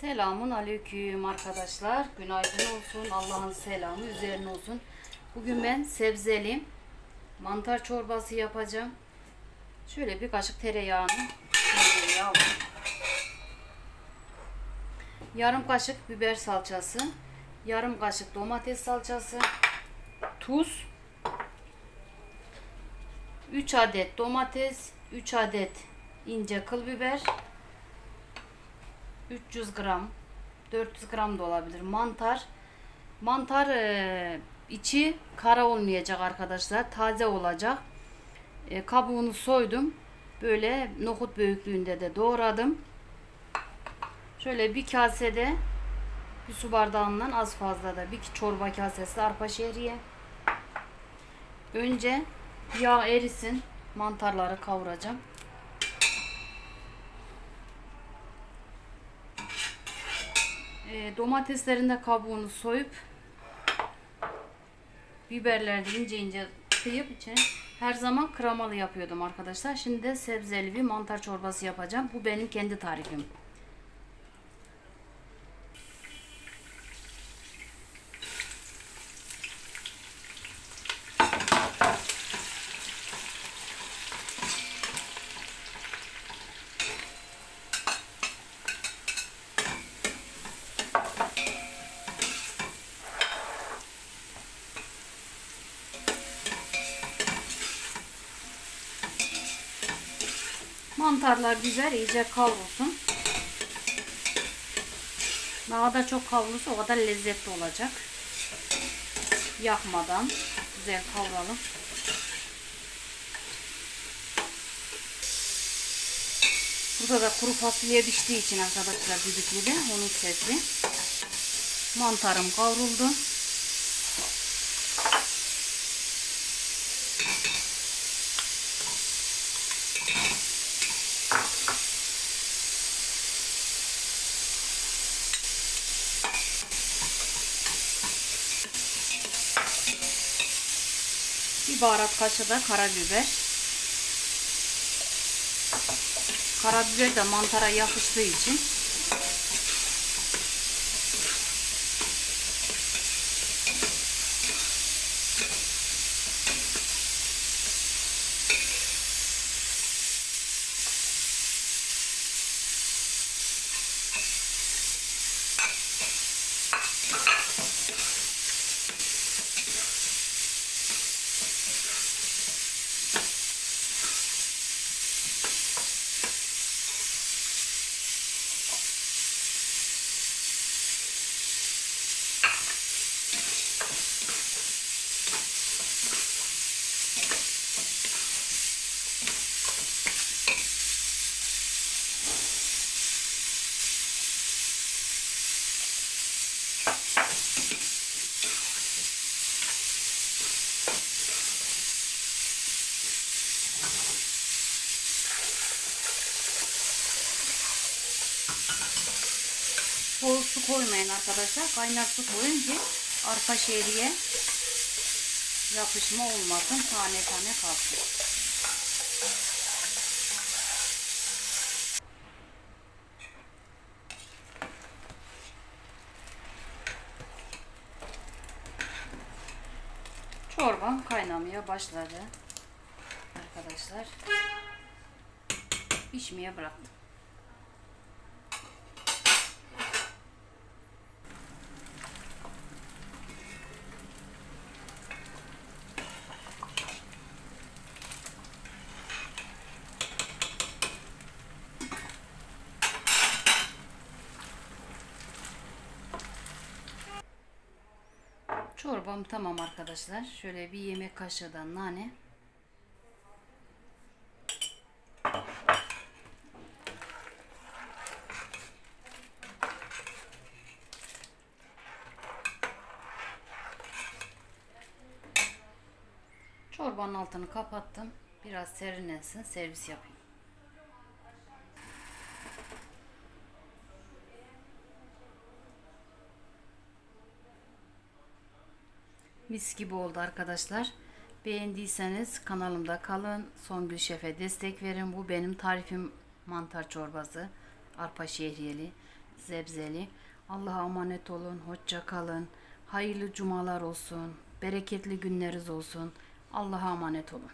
Selamun aleyküm arkadaşlar. Günaydın olsun. Allah'ın selamı üzerine olsun. Bugün ben sebzeli mantar çorbası yapacağım. Şöyle bir kaşık tereyağını. Yarım kaşık biber salçası, yarım kaşık domates salçası, tuz, 3 adet domates, 3 adet ince kıl biber, 300 gram 400 gram da olabilir. Mantar mantar e, içi kara olmayacak arkadaşlar taze olacak. E, kabuğunu soydum. Böyle nohut büyüklüğünde de doğradım. Şöyle bir kasede bir su bardağından az fazla da bir çorba kasesi arpa şehriye. Önce yağ erisin mantarları kavuracağım E, domateslerin de kabuğunu soyup biberleri de ince ince kıyıp içine her zaman kremalı yapıyordum arkadaşlar. Şimdi de sebzeli bir mantar çorbası yapacağım. Bu benim kendi tarifim. Mantarlar güzel iyice kavrulsun. Ne kadar çok kavrulursa o kadar lezzetli olacak. Yakmadan güzel kavuralım. Burada da kuru fasulye piştiği için arkadaşlar düdüklüde onun sesi. Mantarım kavruldu. Baharat kaşığı da karabiber. Karabiber de mantara yapıştığı için Bol su koymayın arkadaşlar. Kaynar su koyun ki arpa şehriye yapışma olmasın. Tane tane kalsın. Çorbam kaynamaya başladı. Arkadaşlar. Pişmeye bıraktım. Çorbam tamam arkadaşlar. Şöyle bir yemek kaşığı da nane. Çorbanın altını kapattım. Biraz serinlensin. Servis yapayım. Mis gibi oldu arkadaşlar. Beğendiyseniz kanalımda kalın. Songül Şef'e destek verin. Bu benim tarifim mantar çorbası. Arpa şehriyeli. zebzeli. Allah'a emanet olun. Hoşça kalın. Hayırlı cumalar olsun. Bereketli günleriniz olsun. Allah'a emanet olun.